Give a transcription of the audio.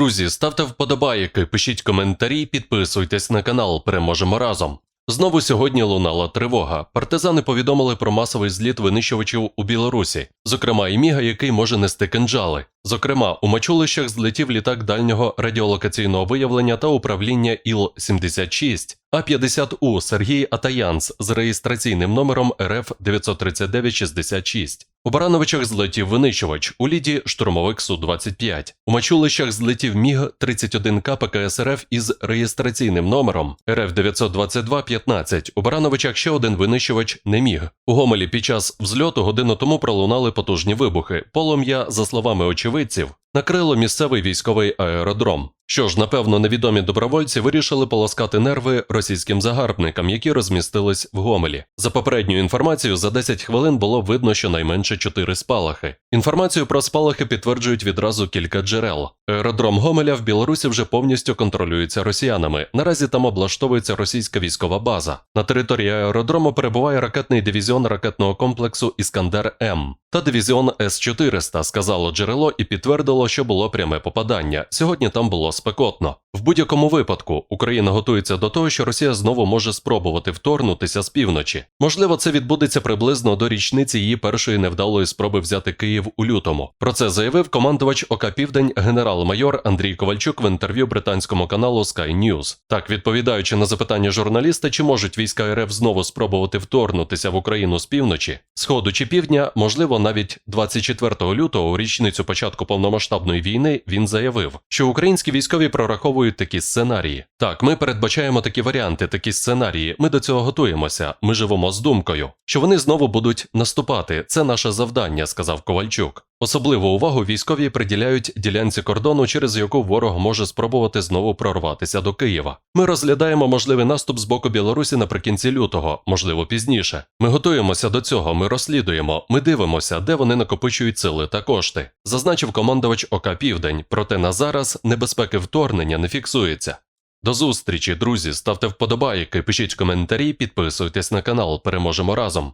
Друзі, ставте вподобайки, пишіть коментарі, підписуйтесь на канал. Переможемо разом. Знову сьогодні лунала тривога. Партизани повідомили про масовий зліт винищувачів у Білорусі, зокрема і міга, який може нести кинджали. Зокрема, у мачулищах злетів літак дальнього радіолокаційного виявлення та управління Іл-76, А-50У Сергій Атаянц з реєстраційним номером РФ 93966. У Барановичах злетів винищувач, у Ліді штурмовик Су-25. У Мачулищах злетів Міг-31К ПКСРФ із реєстраційним номером РФ 922-15. У Барановичах ще один винищувач не міг. У Гомелі під час взльоту годину тому пролунали потужні вибухи. Полум'я, за словами очевидців, накрило місцевий військовий аеродром. Що ж, напевно, невідомі добровольці вирішили полоскати нерви російським загарбникам, які розмістились в Гомелі. За попередньою інформацією, за 10 хвилин було видно щонайменше 4 спалахи. Інформацію про спалахи підтверджують відразу кілька джерел. Аеродром Гомеля в Білорусі вже повністю контролюється росіянами. Наразі там облаштовується російська військова база. На території аеродрому перебуває ракетний дивізіон ракетного комплексу Іскандер М та дивізіон С-400, сказало джерело і підтвердило, що було пряме попадання. Сьогодні там було спекотно. В будь-якому випадку Україна готується до того, що Росія знову може спробувати вторгнутися з півночі. Можливо, це відбудеться приблизно до річниці її першої невдалої спроби взяти Київ у лютому. Про це заявив командувач ОК Південь генерал-майор Андрій Ковальчук в інтерв'ю британському каналу Sky News. Так, відповідаючи на запитання журналіста, чи можуть війська РФ знову спробувати вторгнутися в Україну з півночі, сходу чи півдня, можливо, навіть 24 лютого, у річницю початку повномасштабної війни, він заявив, що українські військові прораховують такі сценарії. Так, ми передбачаємо такі варіанти, такі сценарії. Ми до цього готуємося. Ми живемо з думкою, що вони знову будуть наступати. Це наше завдання, сказав Ковальчук. Особливу увагу військові приділяють ділянці кордону, через яку ворог може спробувати знову прорватися до Києва. Ми розглядаємо можливий наступ з боку Білорусі наприкінці лютого, можливо, пізніше. Ми готуємося до цього, ми розслідуємо, ми дивимося, де вони накопичують сили та кошти, зазначив командувач ОК Південь. Проте на зараз небезпеки вторгнення не фіксується. До зустрічі, друзі. Ставте вподобайки, пишіть коментарі, підписуйтесь на канал. Переможемо разом.